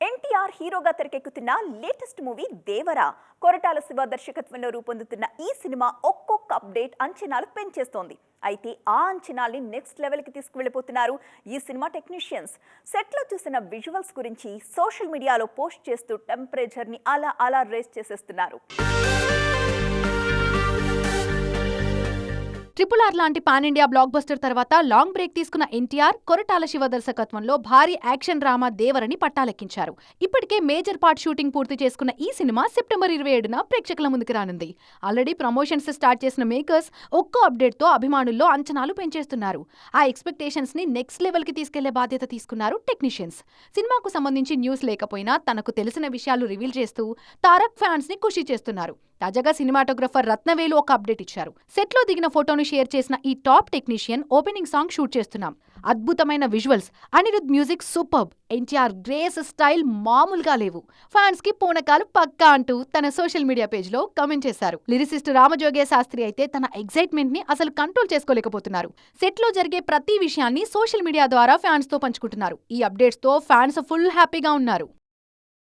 ఎన్టీఆర్ హీరోగా తెరకెక్కుతున్న latest movie Devara. Koratala Siva దర్శకత్వంలో రూపొందుతున్న ఈ సినిమా ఒక్కొక్క అప్డేట్ అంచనాలు పెంచేస్తోంది. అయితే ఆ అంచనాల్ని నెక్స్ట్ లెవెల్కి తీసుకువెళ్ళిపోతున్నారు ఈ సినిమా టెక్నీషియన్స్. సెట్లో చూసిన విజువల్స్ గురించి సోషల్ మీడియాలో పోస్ట్ చేస్తూ టెంపరేచర్ని అలా అలా రేస్ చేసేస్తున్నారు. ట్రిపుల్ ఆర్ లాంటి పాన్ ఇండియా బ్లాక్ బస్టర్ తర్వాత లాంగ్ బ్రేక్ తీసుకున్న ఎన్టీఆర్ కొరటాల శివ దర్శకత్వంలో భారీ యాక్షన్ డ్రామా దేవరని పట్టాలెక్కించారు. ఇప్పటికే మేజర్ పార్ట్ షూటింగ్ పూర్తి చేసుకున్న ఈ సినిమా సెప్టెంబర్ ఇరవై ఏడున ప్రేక్షకుల ముందుకు రానుంది. ఆల్రెడీ ప్రమోషన్స్ స్టార్ట్ చేసిన మేకర్స్ ఒక్కో అప్డేట్తో అభిమానుల్లో అంచనాలు పెంచేస్తున్నారు. ఆ ఎక్స్పెక్టేషన్స్ని నెక్స్ట్ లెవెల్కి తీసుకెళ్ళే బాధ్యత తీసుకున్నారు టెక్నీషియన్స్. సినిమాకు సంబంధించి న్యూస్ లేకపోయినా తనకు తెలిసిన విషయాలు రివీల్ చేస్తూ తారక్ ఫ్యాన్స్ని ఖుషి చేస్తున్నారు. తాజాగా సినిమాటోగ్రఫర్ రత్నవేలు ఒక అప్డేట్ ఇచ్చారు. సెట్లో దిగిన ఫోటోను షేర్ చేసిన ఈ top technician opening song shoot చేస్తున్నాం. అద్భుతమైన visuals Anirudh music superb. NTR grace style మామూలుగా లేవు. ఫ్యాన్స్కి పూనకాలు పక్కా అంటూ తన సోషల్ మీడియా పేజ్లో కమెంట్ చేశారు. లిరిసిస్ట్ రామజోగే శాస్త్రి అయితే తన ఎక్సైట్మెంట్ని అసలు కంట్రోల్ చేసుకోలేకపోతున్నారు. సెట్లో జరిగే ప్రతి విషయాన్ని సోషల్ మీడియా ద్వారా ఫ్యాన్స్తో పంచుకుంటున్నారు. ఈ అప్డేట్స్తో ఫ్యాన్స్ ఫుల్ హ్యాపీగా ఉన్నారు.